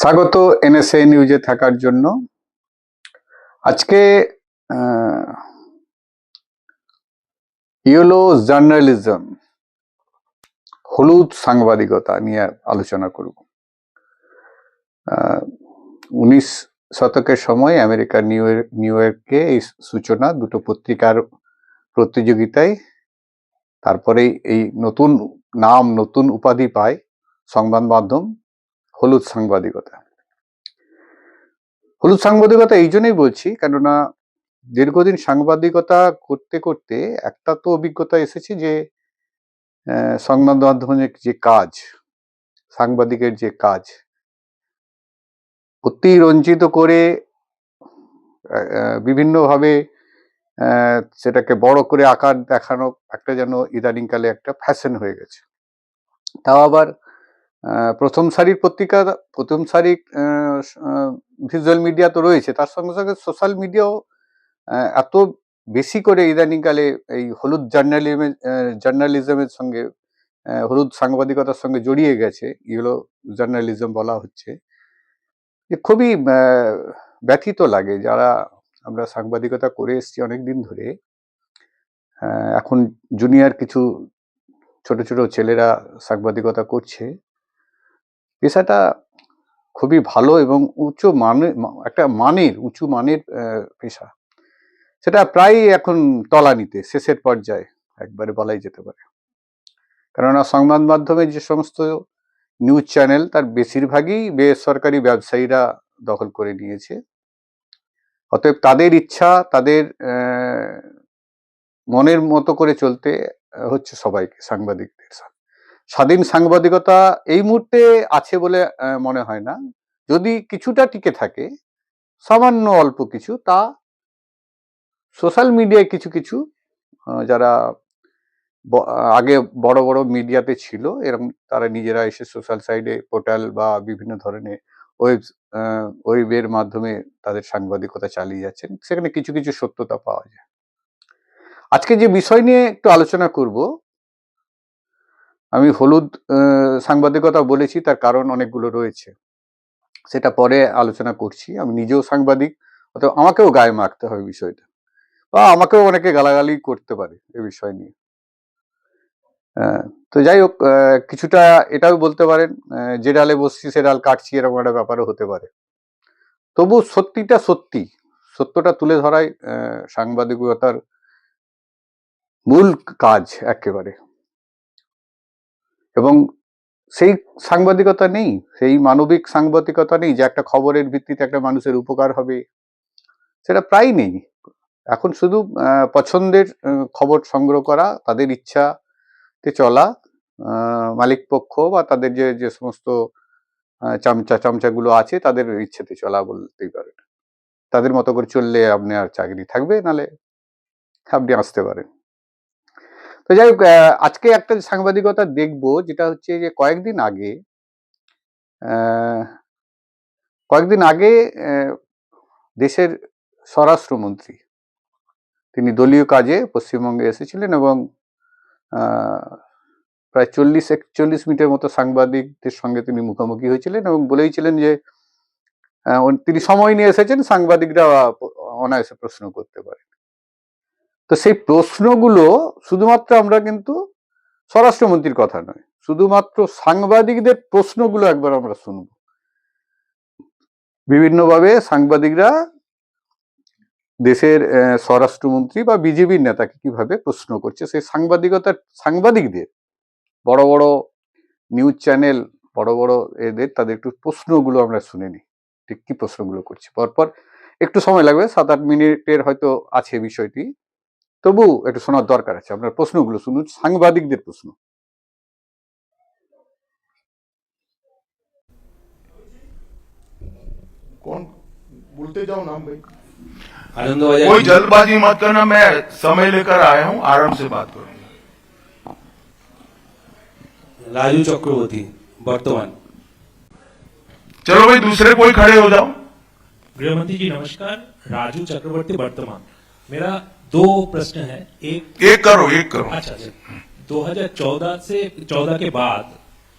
স্বাগত এনএসএ নিউজে থাকার জন্য। আজকে ইয়েলো জার্নালিজম, হলুদ সাংবাদিকতা নিয়ে আলোচনা করব। উনিশ শতকের সময় আমেরিকার নিউ নিউ ইয়র্কে এই সূচনা, দুটো পত্রিকার প্রতিযোগিতায় তারপরেই এই নতুন নাম, নতুন উপাধি পায় সংবাদ মাধ্যম। হলুদ সাংবাদিকতা। হলুদ সাংবাদিকতা এই জন্যই বলছি, কেননা দীর্ঘদিন সাংবাদিকতা করতে করতে একটা তো অভিজ্ঞতা এসেছে যে সংবাদ মাধ্যমের যে কাজ, সাংবাদিকের যে কাজ অতি রঞ্জিত করে বিভিন্নভাবে সেটাকে বড় করে আকার দেখানো একটা যেন ইদানিংকালে একটা ফ্যাশন হয়ে গেছে। তাও আবার প্রথম সারির পত্রিকা, প্রথম সারির ভিজুয়াল মিডিয়া তো রয়েছে। তার সঙ্গে সঙ্গে সোশ্যাল মিডিয়াও এত বেশি করে ইদানিংকালে এই হলুদ জার্নালিজমের জার্নালিজমের সঙ্গে হলুদ সাংবাদিকতার সঙ্গে জড়িয়ে গেছে, এগুলো জার্নালিজম বলা হচ্ছে। যে খুবই ব্যথিত লাগে যারা আমরা সাংবাদিকতা করে এসেছি অনেক দিন ধরে এখন জুনিয়র কিছু ছোট ছোট ছেলেরা সাংবাদিকতা করছে। পেশাটা খুবই ভালো এবং উচ্চ মানের একটা মানের, উঁচু মানের পেশা। সেটা প্রায় এখন তলানিতে, শেষের পর্যায়ে একবারে বলাই যেতে পারে। কেননা সংবাদ মাধ্যমে যে সমস্ত নিউজ চ্যানেল, তার বেশিরভাগই বেসরকারি ব্যবসায়ীরা দখল করে নিয়েছে। অতএব তাদের ইচ্ছা, তাদের মনের মতো করে চলতে হচ্ছে সবাইকে, সাংবাদিকদের সাথে। স্বাধীন সাংবাদিকতা এই মুহূর্তে আছে বলে মনে হয় না। যদি কিছুটা টিকে থাকে, সামান্য অল্প কিছু, তা সোশ্যাল মিডিয়ায় কিছু কিছু যারা আগে বড় বড় মিডিয়াতে ছিল এরকম তারা নিজেরা এসে সোশ্যাল সাইডে পোর্টাল বা বিভিন্ন ধরনের ওয়েব ওয়েবের মাধ্যমে তাদের সাংবাদিকতা চালিয়ে যাচ্ছেন, সেখানে কিছু কিছু সত্যতা পাওয়া যায়। আজকে যে বিষয় নিয়ে একটু আলোচনা করব আমি হলুদ সাংবাদিকতা বলেছি তার কারণ অনেকগুলো রয়েছে। সেটা পরে আলোচনা করছি। আমি নিজেও সাংবাদিক অথবা আমাকেও গায়ে মাখতে হবে বিষয়টা। বা আমাকেও অনেকে গালাগালি করতে পারে এ বিষয় নিয়ে। আহ, তো যাই হোক কিছুটা এটাও বলতে পারেন যে ডালে বসছি সে ডাল কাটছি এরকম একটা ব্যাপারও হতে পারে। তবু সত্যিটা সত্যি। সত্যটা তুলে ধরাই সাংবাদিকতার মূল কাজ একেবারে। এবং সেই সাংবাদিকতা নেই, সেই মানবিক সাংবাদিকতা নেই যে একটা খবরের ভিত্তিতে একটা মানুষের উপকার হবে। সেটা প্রায় নেই। এখন শুধু পছন্দের খবর সংগ্রহ করা, তাদের ইচ্ছাতে চলা মালিক পক্ষ বা তাদের যে যে সমস্ত চামচা, চামচাগুলো আছে, তাদের ইচ্ছেতে চলা বলতেই পারেন। তাদের মতো করে চললে আপনি আর চাকরি থাকবে, নালে আপনি আসতে পারেন। তো যাই হোক আজকে একটা সাংবাদিকতা দেখব যেটা হচ্ছে যে কয়েকদিন আগে কয়েকদিন আগে দেশের স্বরাষ্ট্রমন্ত্রী তিনি দলীয় কাজে পশ্চিমবঙ্গে এসেছিলেন এবং প্রায় চল্লিশ একচল্লিশ মিনিটের মতো সাংবাদিকদের সঙ্গে তিনি মুখোমুখি হয়েছিলেন এবং বলেইছিলেন যে তিনি সময় নিয়ে এসেছেন, সাংবাদিকরা অনায়াসে প্রশ্ন করতে পারে তো সেই প্রশ্নগুলো শুধুমাত্র আমরা কিন্তু স্বরাষ্ট্রমন্ত্রীর কথা নয়, শুধুমাত্র সাংবাদিকদের প্রশ্নগুলো একবার আমরা শুনব। বিভিন্নভাবে সাংবাদিকরা দেশের স্বরাষ্ট্রমন্ত্রী বা বিজেপির নেতাকে কীভাবে প্রশ্ন করছে, সেই সাংবাদিকতার, সাংবাদিকদের, বড় বড় নিউজ চ্যানেল, বড় বড় এদের, তাদের একটু প্রশ্নগুলো আমরা শুনে নিই, ঠিক কি প্রশ্নগুলো করছে। পরপর একটু সময় লাগবে, সাত আট মিনিটের হয়তো আছে বিষয়টি। তবু একটু শোনার দরকার আছে আপনার প্রশ্নগুলো শুনুন সাংবাদিকদের প্রশ্ন कौन बोलते जाओ नाम भाई आनंद बाजार कोई जल्दबाजी मत करना मैं समय लेकर आया हूँ आराम से बात करूंगा राजू चक्रवर्ती वर्तमान चलो भाई दूसरे कोई खड़े हो जाओ गृहमंत्री जी नमस्कार राजू चक्रवर्ती वर्तमान मेरा दो प्रश्न है। एक एक करो एक करो। अच्छा अच्छा 2014 से 14 के बाद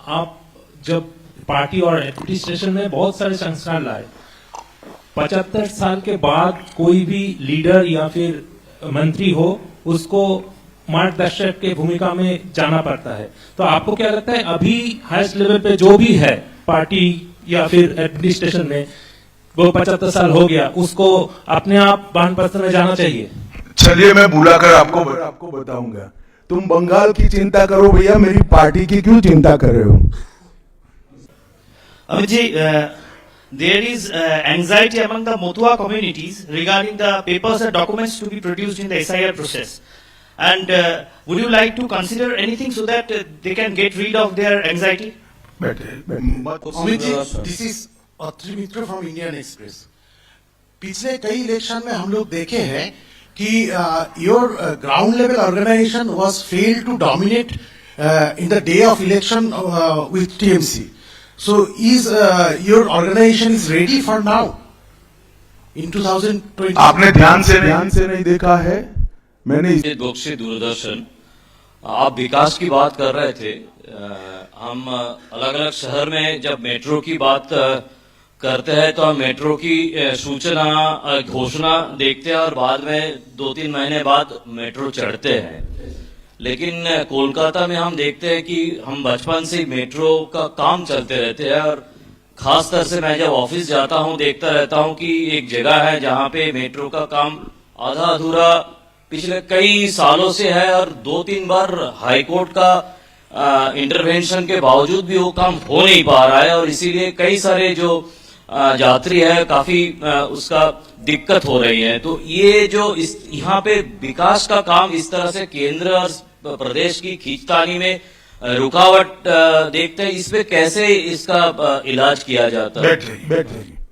आप जब पार्टी और एडमिनिस्ट्रेशन में बहुत सारे संस्कार लाए पचहत्तर साल के बाद कोई भी लीडर या फिर मंत्री हो उसको मार्गदर्शक के भूमिका में जाना पड़ता है। तो आपको क्या लगता है अभी हाईएस्ट लेवल पे जो भी है पार्टी या फिर एडमिनिस्ट्रेशन में वो पचहत्तर साल हो गया उसको अपने आप वाहन में जाना चाहिए? चलिए मैं बुलाकर आपको आपको बताऊँगा। तुम बंगाल की चिंता करो भैया मेरी पार्टी की क्यों चिंता कर रहे हो? Amit ji there is anxiety among the Matua communities regarding the papers and documents to be produced in the SIR process and would you like to consider anything so that they can get rid of their anxiety बैठे Amit ji this is Atri Mitra from Indian Express पिछले कई election में हम लोग देखे हैं कि uh, your ground level organisation was fail to dominate in the day of election with TMC so is your organisation is ready for now in 2020 आपने ध्यान से ध्यान से नहीं देखा है। मैंने इस- अमित बख्शी दूरदर्शन आप विकास की बात कर रहे थे। अ, हम अलग अलग शहर में जब मेट्रो की बात अ, करते हैं तो हम मेट्रो की सूचना घोषणा देखते हैं और बाद में दो तीन महीने बाद मेट्रो चढ़ते हैं। लेकिन कोलकाता में हम देखते हैं कि हम बचपन से मेट्रो का काम चलते रहते हैं और खास तरह से मैं जब ऑफ़िस जाता हूँ, देखता रहता हूँ कि एक जगह है जहाँ पे मेट्रो का काम आधा अधूरा पिछले कई सालों से है और दो तीन बार हाईकोर्ट का इंटरवेंशन के बावजूद भी वो काम हो नहीं पा रहा है और इसीलिए कई सारे जो यात्री है काफ़ी उसका दिक्कत हो रही है। तो ये जो इस यहाँ पे विकास का काम इस तरह से केंद्र और प्रदेश की खींचतानी में रुकावट देखते हैं इस पे कैसे इसका इलाज किया जाता है?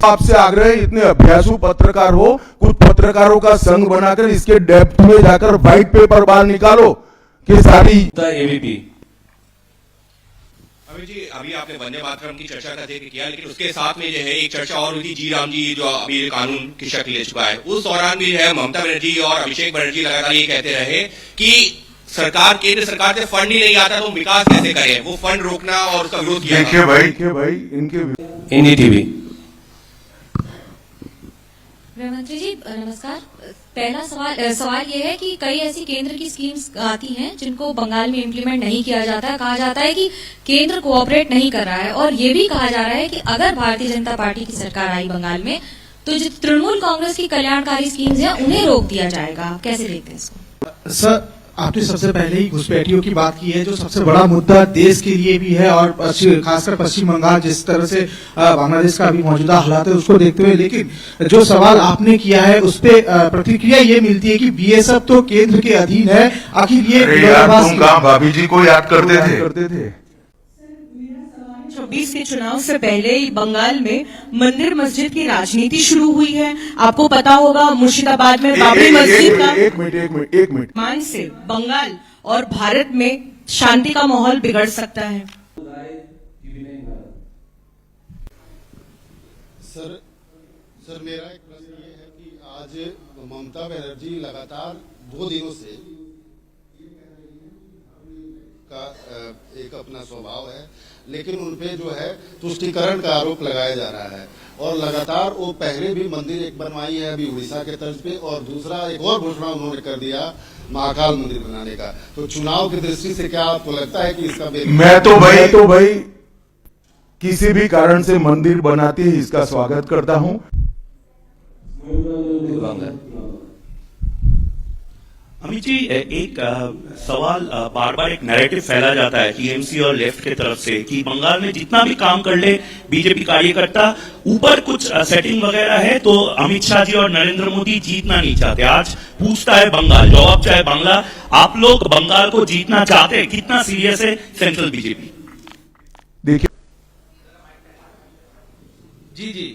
आपसे आग्रह इतने अभ्यासु पत्रकार हो कुछ पत्रकारों का संघ बनाकर इसके डेप्थ में जाकर व्हाइट पेपर बाहर निकालो कि सारी एबीपी अभी जी अभी आपने वंदे मातरम की चर्चा का ज़िक्र किया लेकिन उसके साथ में जो है एक चर्चा और हुई थी जी राम जी जो अभी कानून की शक्ल ले चुका है। उस दौरान भी जो है ममता बनर्जी और अभिषेक बनर्जी लगातार ये कहते रहे कि सरकार केंद्र सरकार से फंड ही नहीं आता तो विकास कैसे करें? वो फंड रोकना और उसका विरोध किया देखिए भाई देखिए भाई इनके हिंदी टीवी जी नमस्कार। पहला सवाल सवाल ये है कि कई ऐसी केंद्र की स्कीम्स आती हैं जिनको बंगाल में इम्प्लीमेंट नहीं किया जाता। कहा जाता है कि केंद्र कोऑपरेट नहीं कर रहा है और ये भी कहा जा रहा है कि अगर भारतीय जनता पार्टी की सरकार आई बंगाल में तो जो तृणमूल कांग्रेस की कल्याणकारी स्कीम्स है, उन्हें रोक दिया जाएगा। कैसे देखते हैं इसको? सर आपने सबसे पहले ही घुसपैठियों की बात की है जो सबसे बड़ा मुद्दा देश के लिए भी है और खासकर पश्चिम बंगाल जिस तरह से बांग्लादेश का अभी मौजूदा हालात है उसको देखते हुए। लेकिन जो सवाल आपने किया है उस पर प्रतिक्रिया ये मिलती है कि बीएसएफ तो केंद्र के अधीन है। आखिर ये भाभी जी को याद करते थे। करते थे चौबीस के चुनाव से पहले ही बंगाल में मंदिर मस्जिद की राजनीति शुरू हुई है। आपको पता होगा मुर्शिदाबाद में बाबरी मस्जिद का एक मिनट एक मिनट एक मिनट। मान से बंगाल और भारत में शांति का माहौल बिगड़ सकता है। सर सर मेरा एक प्रश्न ये है कि आज ममता बनर्जी लगातार दो दिनों से का एक अपना स्वभाव है लेकिन उनपे जो है तुष्टिकरण का आरोप लगाया जा रहा है। और लगातार वो पहले भी मंदिर एक बनवाई है अभी उड़ीसा के तर्ज पे और दूसरा एक और घोषणा उन्होंने कर दिया महाकाल मंदिर बनाने का। तो चुनाव की दृष्टि से क्या आपको लगता है कि इसका मैं तो भाई तो भाई किसी भी कारण से मंदिर बनाते ही इसका स्वागत करता हूँ। अमित जी एक सवाल बार बार एक नैरेटिव फैला जाता है टीएमसी और लेफ़्ट के तरफ़ से कि बंगाल में जितना भी काम कर ले बीजेपी कार्यकर्ता ऊपर कुछ सेटिंग वगैरह है तो अमित शाह जी और नरेंद्र मोदी जीतना नहीं चाहते। आज पूछता है बंगाल जवाब चाहे बांग्ला आप लोग बंगाल को जीतना चाहते हैं? कितना सीरियस है सेंट्रल बीजेपी देखिए जी जी।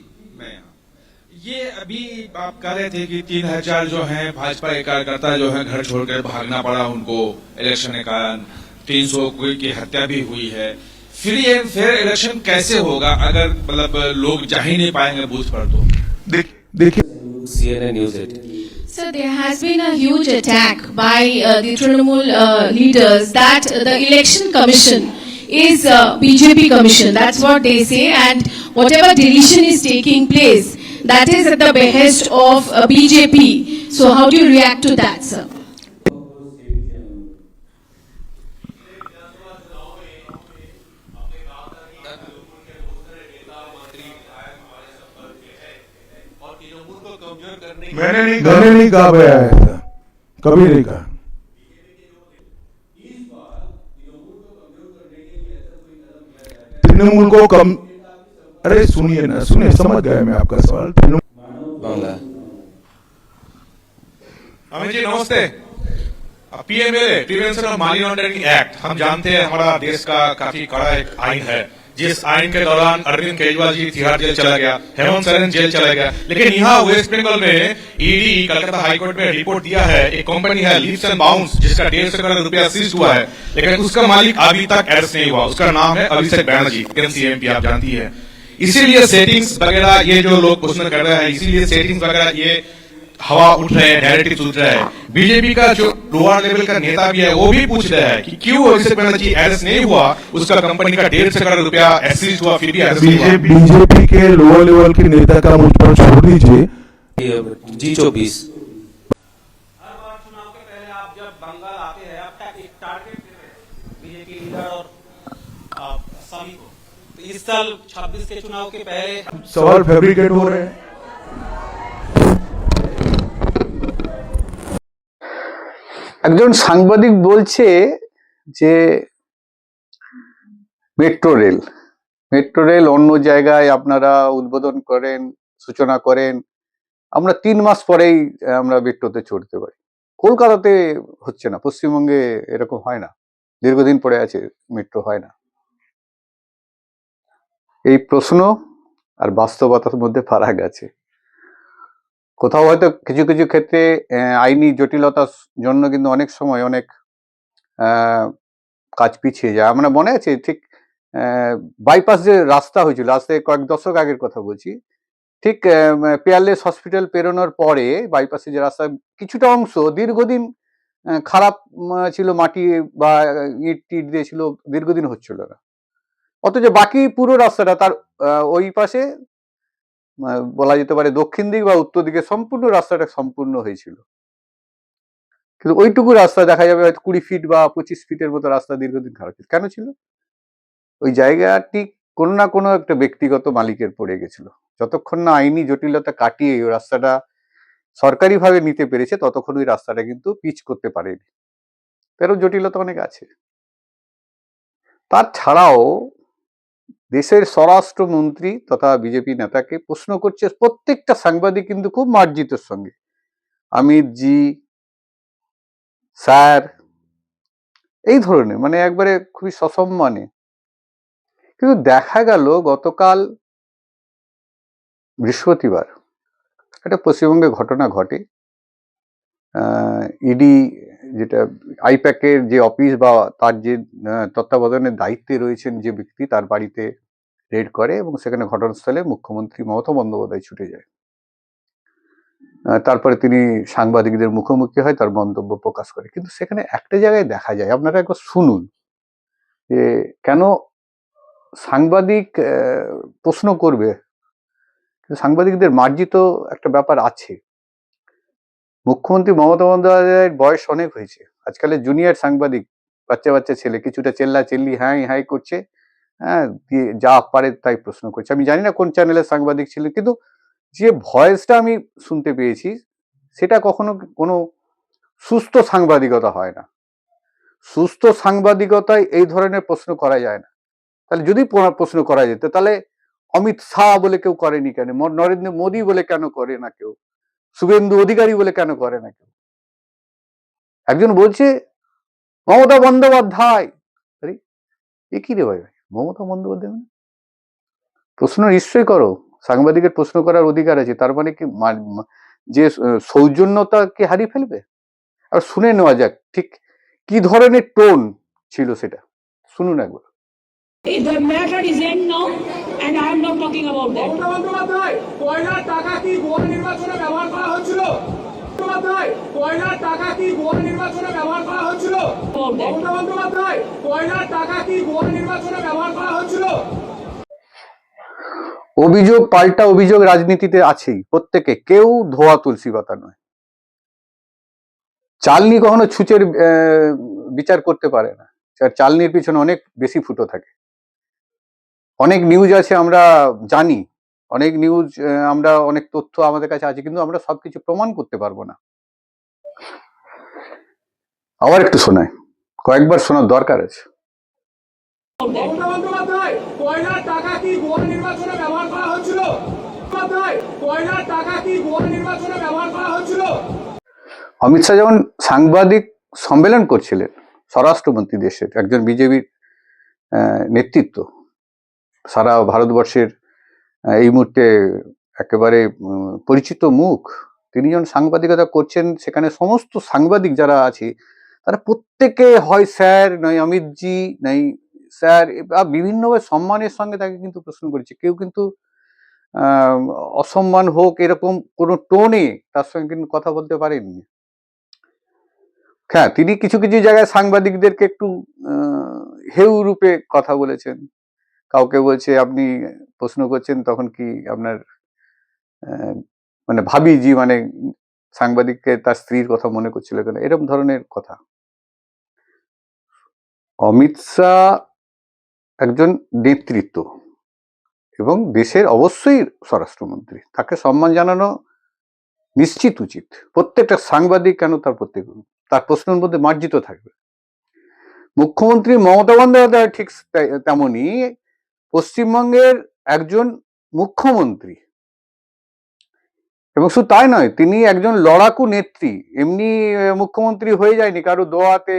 ये अभी आप कह रहे थे कि तीन हज़ार जो है भाजपा के कार्यकर्ता जो है घर छोड़कर भागना पड़ा उनको इलेक्शन के कारण तीन सौ की हत्या भी हुई है फिर ये फिर इलेक्शन कैसे होगा अगर मतलब लोग जा ही नहीं पाएँगे बूथ पर तो देखिए CNA news at So there has been a huge attack by uh, the Trinamool uh, leaders that the election commission is uh, BJP commission. That's what they say, and whatever deletion is taking place, that is at the behest of uh, BJP. So, how do you react to that, sir? मैंने नहीं मैंने नहीं कहा भाई आया था कभी नहीं कहा तृणमूल को कम अरे सुनिए ना, सुनिए, समझ गया मैं आपका सवाल। अमित जी, नमस्ते। PMLA prevention of money laundering act हम जानते हैं हमारा देश का काफ़ी कड़ा एक आइन है। जिस आइन के दौरान अरविंद केजरीवाल जी तिहाड़ जेल चला गया, हेमंत सोरेन जेल चला गया। लेकिन यहाँ वेस्ट बंगाल में ईडी कलकत्ता हाईकोर्ट में रिपोर्ट दिया है, एक कंपनी है लीप्स एंड बाउंस जिसका डेढ़ सौ करोड़ रुपया सीज हुआ है। लेकिन उसका मालिक अभी तक अरेस्ट नहीं हुआ। उसका नाम है अभिषेक बैनर्जी एमसीएमपी आप जानती है। इसीलिए सेटिंग्स वगैरह ये जो लोग क्वेश्चन कर रहे हैं इसीलिए सेटिंग्स वगैरह ये हवा उठ रहे हैं नैरेटिव उठ रहे हैं। बीजेपी का जो लोअर लेवल का नेता भी है वो भी पूछ रहा है कि क्यों अभिषेक बनर्जी अरेस्ट नहीं हुआ? उसका कंपनी का डेढ़ सौ करोड़ रुपया एसीज हुआ फिर भी बीजेपी के लोअर लेवल के नेता का मुझ पर छोड़ दीजिए। जी चौबीस। इस साल 26 के चुनाव के पहले सवाल फैब्रिकेट हो रहे हैं একজন সাংবাদিক বলছে যে মেট্রো রেল মেট্রো রেল অন্য জায়গায় আপনারা উদ্বোধন করেন সূচনা করেন আমরা তিন মাস পরেই আহ, আমরা মেট্রোতে চড়তে পারি কলকাতাতে হচ্ছে না পশ্চিমবঙ্গে এরকম হয় না দীর্ঘদিন পরে আছে মেট্রো হয় না এই প্রশ্ন আর বাস্তবতার মধ্যে ফারাক আছে। কোথাও হয়তো কিছু কিছু ক্ষেত্রে আইনি জটিলতার জন্য কিন্তু অনেক সময় অনেক কাজ পিছিয়ে যায়। আমরা মনে আছে ঠিক বাইপাস যে রাস্তা হয়েছিল, আজ থেকে কয়েক দশক আগের কথা বলছি, ঠিক পেয়ারলেস হসপিটাল পেরোনোর পরে বাইপাসে যে রাস্তা, কিছুটা অংশ দীর্ঘদিন খারাপ ছিল মাটি বা, ইট, টিট দিয়েছিল দীর্ঘদিন হচ্ছিল না। অথচ বাকি পুরো রাস্তাটা তার ওই পাশে বলা যেতে পারে দক্ষিণ দিক বা উত্তর দিকে সম্পূর্ণ রাস্তাটা সম্পূর্ণ হয়েছিল। কিন্তু ওইটুকু রাস্তা দেখা যাবে হয়তো কুড়ি ফিট বা পঁচিশ ফিটের মতো রাস্তা দীর্ঘদিন খারাপ ছিল। কেন ছিল? ওই জায়গাটি কোনো না কোনো একটা ব্যক্তিগত মালিকের পড়ে গেছিল। যতক্ষণ না আইনি জটিলতা কাটিয়ে ওই রাস্তাটা সরকারিভাবে নিতে পেরেছে, ততক্ষণ ওই রাস্তাটা কিন্তু পিচ করতে পারেনি। তারও জটিলতা অনেক আছে। তার ছাড়াও দেশের স্বরাষ্ট্রমন্ত্রী তথা বিজেপি নেতাকে প্রশ্ন করছে, প্রত্যেকটা সাংবাদিক কিন্তু খুব মার্জিতের সঙ্গে। অমিত জি, স্যার, এই ধরনের মানে একবারে খুবই সসম্মানে। কিন্তু দেখা গেল গতকাল বৃহস্পতিবার, একটা পশ্চিমবঙ্গে ঘটনা ঘটে। ইডি যেটা আইপ্যাকের যে অফিস বা তার যে তত্ত্বাবধানের দায়িত্বে রয়েছেন যে ব্যক্তি তার বাড়িতে রেড করে এবং সেখানে ঘটনাস্থলে মুখ্যমন্ত্রী মমতা বন্দ্যোপাধ্যায় ছুটে যায়। তারপরে তিনি সাংবাদিকদের মুখোমুখি হয়, তার মন্তব্য প্রকাশ করে। কিন্তু সেখানে একটা জায়গায় দেখা যায়, আপনারা একবার শুনুন, যে কেন সাংবাদিক প্রশ্ন করবে? সাংবাদিকদের মার্জিত একটা ব্যাপার আছে। মুখ্যমন্ত্রী মমতা বন্দ্যোপাধ্যায়ের বয়স অনেক হয়েছে। আজকালের জুনিয়র সাংবাদিক, বাচ্চা বাচ্চা ছেলে, কিছুটা চেল্লা চেল্লি, হাই হাই করছে। হ্যাঁ দিয়ে যা পারে তাই প্রশ্ন করছে। আমি জানি না কোন চ্যানেলের সাংবাদিক ছিলেন, কিন্তু যে ভয়েসটা আমি শুনতে পেয়েছি, সেটা কখনো কোনো সুস্থ সাংবাদিকতা হয় না। সুস্থ সাংবাদিকতায় এই ধরনের প্রশ্ন করা যায় না। তাহলে যদি প্রশ্ন করা যেত, তাহলে অমিত শাহ বলে কেউ করেনি কেন? নরেন্দ্র মোদী বলে কেন করে না কেউ? শুভেন্দু অধিকারী বলে কেন করে না কেউ? একজন বলছে মমতা বন্দ্যোপাধ্যায়। এ কি রে ভাই? ভাই মমতা বন্দ্যোপাধ্যায় মানে? প্রশ্ন নিশ্চয়ই করো। সাংবাদিকের প্রশ্ন করার অধিকার আছে। তার মানে কি যে আহ, সৌজন্যতাকে হারিয়ে ফেলবে? আর শুনে নেওয়া যাক ঠিক কি ধরনের টোন ছিল সেটা? শুনুন একবার। I am not talking about that. Bandyopadhyay কয়লার টাকা কি গোয়া নির্বাচনে ব্যবহার করা হচ্ছিল? মমতা বন্দ্যোপাধ্যায় কয়লার টাকা কি গোয়া নির্বাচনে ব্যবহার করা হচ্ছিল? অভিযোগ পাল্টা অভিযোগ রাজনীতিতে আছেই। প্রত্যেকে কেউ ধোয়া তুলসী পাতা নয়। চালনি কখনো ছুচের আহ, বিচার করতে পারে না। চালনির পিছনে অনেক বেশি ফুটো থাকে। অনেক নিউজ আছে আমরা জানি, অনেক নিউজ আমরা অনেক তথ্য আমাদের কাছে আছে, কিন্তু আমরা সবকিছু প্রমাণ করতে পারব না। আবার একটু শোনায় কয়েকবার শোনার দরকার আছে। অমিত শাহ যেমন সাংবাদিক সম্মেলন করছিলেন স্বরাষ্ট্রমন্ত্রী দেশের একজন বিজেপির নেতৃত্ব সারা ভারতবর্ষের এই মুহূর্তে একেবারে পরিচিত মুখ। তিনি যখন সাংবাদিকতা করছেন, সেখানে সমস্ত সাংবাদিক যারা আছে, তারা প্রত্যেকে, হয় স্যার, নয় অমিতজি নাই স্যার বিভিন্নভাবে সম্মানের সঙ্গে তাকে কিন্তু প্রশ্ন করেছে। কেউ কিন্তু অসম্মান হোক, এরকম কোনো টোনে তার সঙ্গে কিন্তু কথা বলতে পারেননি। হ্যাঁ তিনি কিছু কিছু জায়গায় সাংবাদিকদেরকে একটু হেউ রূপে কথা বলেছেন। কাউকে বলছে, আপনি প্রশ্ন করছেন, তখন কি আপনার মানে ভাবি ভাবিজি মানে সাংবাদিককে তার স্ত্রীর কথা মনে করছিল কেন? এরকম ধরনের কথা। অমিত শাহ একজন নেতৃত্ব এবং দেশের অবশ্যই স্বরাষ্ট্রমন্ত্রী। তাকে সম্মান জানানো নিশ্চিত উচিত। প্রত্যেকটা সাংবাদিক কেন তার প্রত্যেক, তার প্রশ্নের মধ্যে মার্জিত থাকবে? মুখ্যমন্ত্রী মমতা বন্দ্যোপাধ্যায় ঠিক তেমনই পশ্চিমবঙ্গের একজন মুখ্যমন্ত্রী। এবং শুধু তাই নয়, তিনি একজন লড়াকু নেত্রী। এমনি মুখ্যমন্ত্রী হয়ে যায়নি, কারও দোয়াতে,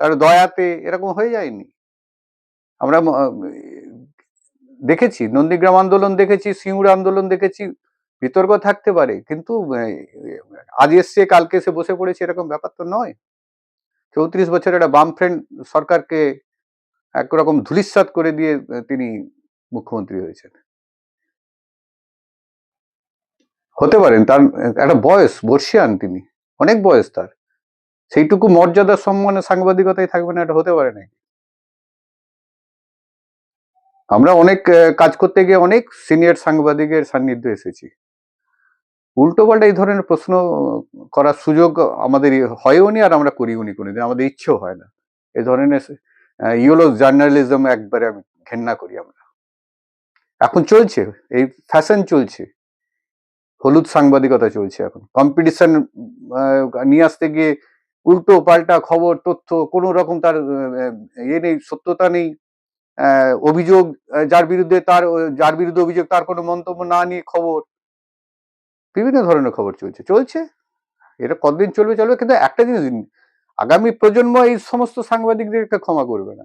কারও দয়াতে, এরকম হয়ে যায়নি। আমরা দেখেছি, নন্দীগ্রাম আন্দোলন দেখেছি, সিঙ্গুর আন্দোলন দেখেছি, বিতর্ক থাকতে পারে, কিন্তু আজ এসছে, কালকে এসে বসে পড়েছে, এরকম ব্যাপার তো নয়। চৌত্রিশ বছর একটা বাম ফ্রেন্ড সরকারকে একরকম ধুলিস্বাত করে দিয়ে তিনি মুখ্যমন্ত্রী হয়েছেন। হতে পারেন, তার, একটা বয়স, বর্ষিয়ান তিনি, অনেক বয়স তার। সেইটুকু মর্যাদা সম্মানে সাংবাদিকতায় থাকবে না, এটা হতে পারে না আমরা অনেক কাজ করতে গিয়ে অনেক সিনিয়র সাংবাদিকের সান্নিধ্যে এসেছি। উল্টো পাল্টা এই ধরনের প্রশ্ন করার সুযোগ আমাদের হয়ও নি আর আমরা করিও নি কোনোদিন, আমাদের ইচ্ছেও হয় না। এই ধরনের ইউলো জার্নালিজম একবারে আমি ঘেন্না করি আমরা। এখন চলছে, এই ফ্যাশন চলছে। হলুদ সাংবাদিকতা চলছে এখন। কম্পিটিশন নিয়ে আসতে গিয়ে উল্টো পাল্টা খবর, তথ্য, কোনো রকম তার ইয়ে নেই, সত্যতা নেই। অভিযোগ যার বিরুদ্ধে তার, যার বিরুদ্ধে অভিযোগ, তার কোনো মন্তব্য না নিয়ে খবর। বিভিন্ন ধরনের খবর চলছে চলছে। এটা কতদিন চলবে চলবে, কিন্তু একটা জিনিস আগামী প্রজন্ম এই সমস্ত সাংবাদিকদেরকে ক্ষমা করবে না।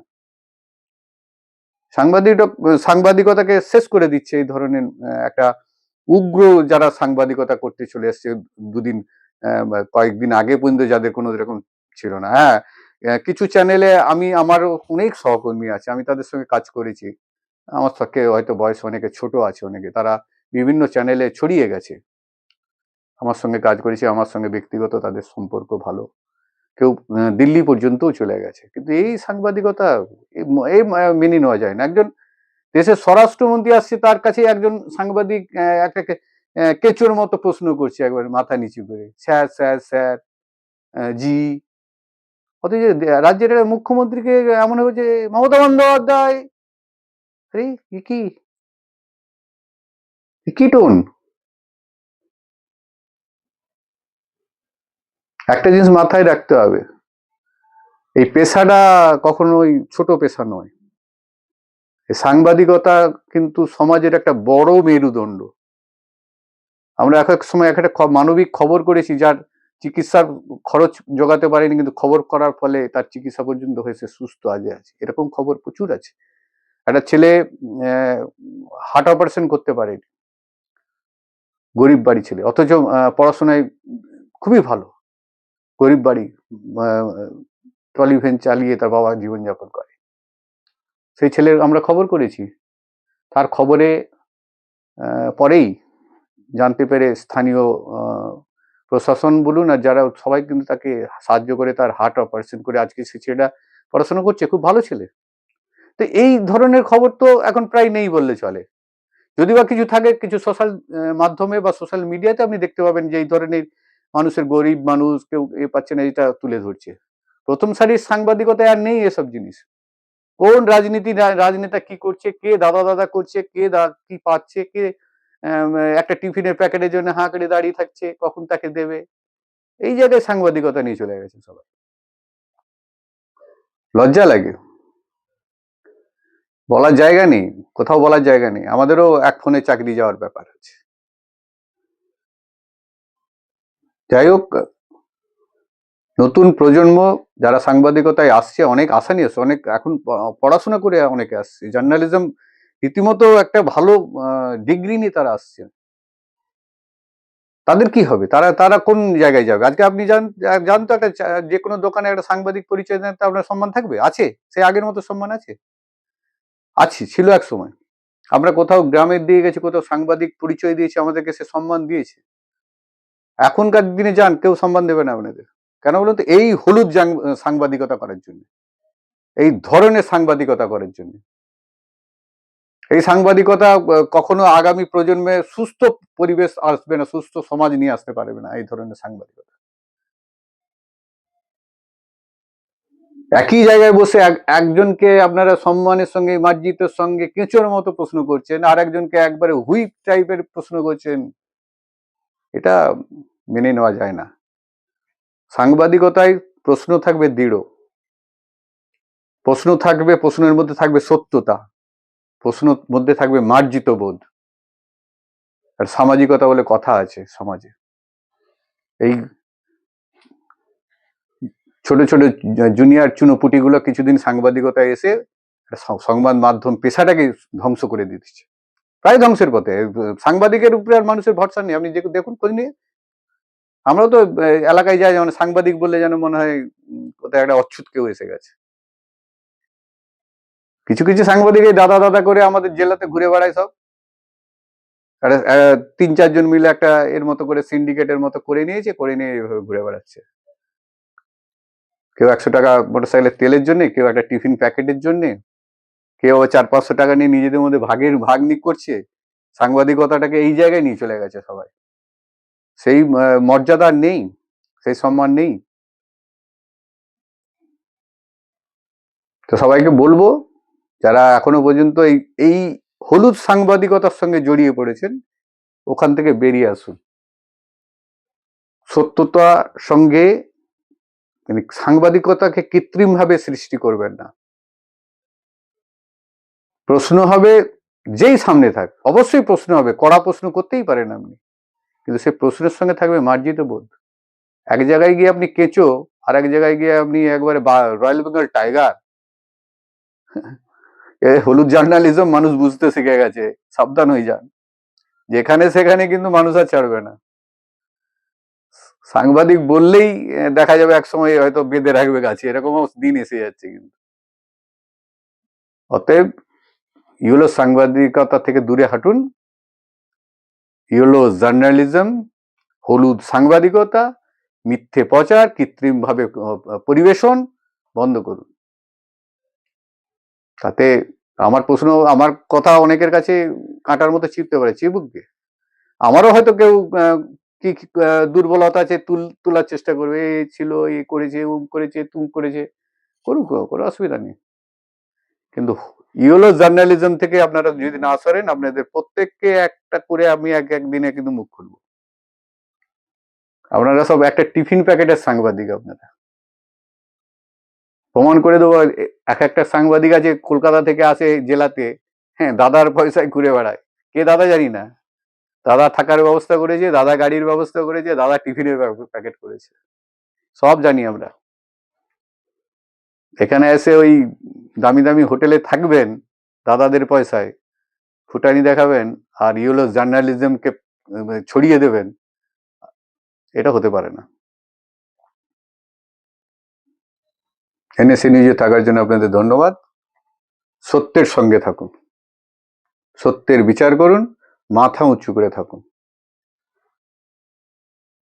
সাংবাদিক সাংবাদিকতাকে শেষ করে দিচ্ছে এই ধরনের একটা উগ্র যারা সাংবাদিকতা করতে চলে এসছে দুদিন কয়েকদিন আগে পর্যন্ত যাদের কোনো এরকম ছিল না। হ্যাঁ কিছু চ্যানেলে আমি আমার অনেক সহকর্মী আছে, আমি তাদের সঙ্গে কাজ করেছি। আমার সঙ্গে হয়তো বয়স অনেকে ছোট আছে অনেকে, তারা বিভিন্ন চ্যানেলে ছড়িয়ে গেছে। আমার সঙ্গে কাজ করেছে, আমার সঙ্গে ব্যক্তিগত তাদের সম্পর্ক ভালো। কেউ দিল্লি পর্যন্তও চলে গেছে। কিন্তু এই সাংবাদিকতা এই মেনে নেওয়া যায় না। একজন দেশের স্বরাষ্ট্রমন্ত্রী আসছে, তার কাছে একজন সাংবাদিক একটা কেঁচোর মতো প্রশ্ন করছে একবার মাথা নিচু করে। Sir sir sir ji. অথচ রাজ্যের মুখ্যমন্ত্রীকে এমন হয়েছে মমতা বন্দ্যোপাধ্যায় কি? কি টোন একটা জিনিস মাথায় রাখতে হবে। এই পেশাটা কখনোই ছোট পেশা নয়। এই সাংবাদিকতা কিন্তু সমাজের একটা বড় মেরুদণ্ড। আমরা এক এক সময় এক একটা মানবিক খবর করেছি যার চিকিৎসার খরচ জোগাতে পারেনি কিন্তু খবর করার ফলে তার চিকিৎসা পর্যন্ত হয়েছে সুস্থ আজে আছে। এরকম খবর প্রচুর আছে। একটা ছেলে হার্ট অপারেশন করতে পারেনি। গরিব বাড়ি ছেলে। অথচ পড়াশোনায় খুবই ভালো। গরিব বাড়ি ট্রলি ভ্যান চালিয়ে তার বাবা জীবনযাপন করে। সেই ছেলের আমরা খবর করেছি। তার খবরে পরেই জানতে পেরে স্থানীয় প্রশাসন বলুন আর যারা সবাই কিন্তু তাকে সাহায্য করে তার হার্ট অপারেশন করে আজকে সে ছেলেটা পড়াশোনা করছে। খুব ভালো ছেলে। তো এই ধরনের খবর তো এখন প্রায় নেই বললে চলে। যদি বা কিছু থাকে, কিছু সোশ্যাল মাধ্যমে বা সোশ্যাল মিডিয়াতে আপনি দেখতে পাবেন যে এই ধরনের মানুষের গরিব মানুষ কেউ এ পাচ্ছে না, এটা তুলে ধরছে। প্রথম সারির সাংবাদিকতায় আর নেই এসব জিনিস। কোন রাজনীতি, রাজনেতা কি করছে, কে দাদা দাদা করছে, কে কি পাচ্ছে, কে একটা টিফিনের প্যাকেটের জন্য হাঁ করে দাঁড়িয়ে থাকছে, কখন তাকে দেবে? এই জায়গায় সাংবাদিকতা নিয়ে চলে গেছে সবাই। লজ্জা লাগে। বলার জায়গা নেই, কোথাও বলার জায়গা নেই। আমাদেরও এক ফোনে চাকরি যাওয়ার ব্যাপার আছে। যাই হোক, নতুন প্রজন্ম যারা সাংবাদিকতায় আসছে, অনেক আশা নিয়ে অনেক এখন পড়াশোনা করে অনেকে আসছে। জার্নালিজম রীতিমতো একটা ভালো ডিগ্রি নিয়ে তারা আসছে। তাদের কি হবে? তারা তারা কোন জায়গায় যাবে? আজকে আপনি জান, জানতো একটা যে কোনো দোকানে একটা সাংবাদিক পরিচয় দেন, তা আপনার সম্মান থাকবে? আছে। সে আগের মতো সম্মান আছে? আছে, ছিল এক সময়। আমরা কোথাও গ্রামের দিয়ে গেছি, কোথাও সাংবাদিক পরিচয় দিয়েছে, আমাদেরকে সে সম্মান দিয়েছে। এখনকার দিনে যান, কেউ সম্মান দেবে না আপনাদের। কেন বলুন তো? এই হলুদ সাংবাদিকতা করার জন্য। এই ধরনের সাংবাদিকতা করার জন্য। এই সাংবাদিকতা কখনো আগামী প্রজন্মে সুস্থ পরিবেশ আসবে না, সুস্থ সমাজ নিয়ে আসতে পারবে না এই ধরনের সাংবাদিকতা। একই জায়গায় বসে এক- একজনকে আপনারা সম্মানের সঙ্গে, মার্জিতের সঙ্গে কেঁচোর মতো প্রশ্ন করছেন, আর একজনকে একবারে হুইপ টাইপের প্রশ্ন করছেন। এটা মেনে নেওয়া যায় না। সাংবাদিকতায় প্রশ্ন থাকবে দৃঢ়। প্রশ্ন থাকবে, প্রশ্নের মধ্যে থাকবে সত্যতা। প্রশ্ন মধ্যে থাকবে মার্জিত বোধ। আর সামাজিকতা বলে কথা আছে সমাজে। এই ছোট ছোট জুনিয়র চুনোপুটিগুলো কিছুদিন সাংবাদিকতায় এসে সংবাদ মাধ্যম পেশাটাকে ধ্বংস করে দিচ্ছে। প্রায় ধ্বংসের পথে। সাংবাদিকের উপরে আর মানুষের ভরসা নেই। আপনি দেখুন খোঁজ নিয়ে আমরাও তো এলাকায় যাই, যেমন সাংবাদিক বললে যেন মনে হয় কোথায় একটা অচ্ছুত কেউ এসে গেছে। কিছু কিছু সাংবাদিক এই দাদা দাদা করে আমাদের জেলাতে ঘুরে বেড়ায় সব। তিন চারজন মিলে একটা এর মতো করে সিন্ডিকেটের মতো করে নিয়েছে, করে নিয়ে এইভাবে ঘুরে বেড়াচ্ছে। কেউ একশো টাকা মোটরসাইকেলের তেলের জন্য, কেউ একটা টিফিন প্যাকেটের জন্য, কেউ চার পাঁচশো টাকা নিয়ে নিজেদের মধ্যে ভাগের ভাগ নিক করছে। সাংবাদিকতাটাকে এই জায়গায় নিয়ে চলে গেছে সবাই। সেই মর্যাদা নেই, সেই সম্মান নেই। তো সবাইকে বলব, যারা এখনও পর্যন্ত এই এই হলুদ সাংবাদিকতার সঙ্গে জড়িয়ে পড়েছেন, ওখান থেকে বেরিয়ে আসুন। সত্যতার সঙ্গে মানে সাংবাদিকতাকে কৃত্রিম ভাবে সৃষ্টি করবেন না। প্রশ্ন হবে, যেই সামনে থাক, অবশ্যই প্রশ্ন হবে, কড়া প্রশ্ন করতেই পারেন আপনি। কিন্তু সে প্রশ্নের সঙ্গে থাকবে মার্জিত বোধ। এক জায়গায় গিয়ে আপনি কেঁচো আর এক জায়গায় গিয়ে আপনি একবারে রয়্যাল বেঙ্গল টাইগার হলুদ জার্নালিজম মানুষ বুঝতে শিখে গেছে, সাবধান হয়ে যান। যেখানে সেখানে কিন্তু মানুষ আর ছাড়বে না। সাংবাদিক বললেই দেখা যাবে এক সময় হয়তো বেঁধে রাখবে গাছে, এরকমও দিন এসে যাচ্ছে কিন্তু। অতএব, ইউলো সাংবাদিকতা থেকে দূরে হাঁটুন। ইউলো জার্নালিজম হলুদ সাংবাদিকতা মিথ্যে প্রচার কৃত্রিমভাবে পরিবেশন বন্ধ করুন। তাতে আমার প্রশ্ন আমার কথা অনেকের কাছে কাঁটার মতো চিপতে পারে চিবুকবে আমারও হয়তো কেউ কি, দুর্বলতা আছে তুল তোলার চেষ্টা করবে এ ছিল এ করেছে উম করেছে তুম করেছে করুক কোনো অসুবিধা নেই। কিন্তু ইউলো জার্নালিজম থেকে আপনারা যদি না সরেন আপনাদের প্রত্যেককে একটা করে আমি এক একদিনে কিন্তু মুখ খুলবো আপনারা সব একটা টিফিন প্যাকেটের সাংবাদিক আপনারা প্রমাণ করে দেবো এক একটা সাংবাদিক আছে কলকাতা থেকে আসে জেলাতে হ্যাঁ দাদার পয়সায় ঘুরে বেড়ায়। কে দাদা জানি না। দাদা থাকার ব্যবস্থা করেছে, দাদা গাড়ির ব্যবস্থা করেছে, দাদা টিফিনের প্যাকেট করেছে। সব জানি আমরা। এখানে এসে ওই দামি দামি হোটেলে থাকবেন দাদাদের পয়সায়, ফুটানি দেখাবেন আর ইউলো জার্নালিজমকে ছড়িয়ে দেবেন, এটা হতে পারে না। এনএসএ নিউজে থাকার জন্য আপনাদের ধন্যবাদ। সত্যের সঙ্গে থাকুন। সত্যের বিচার করুন, মাথা উঁচু করে থাকুন।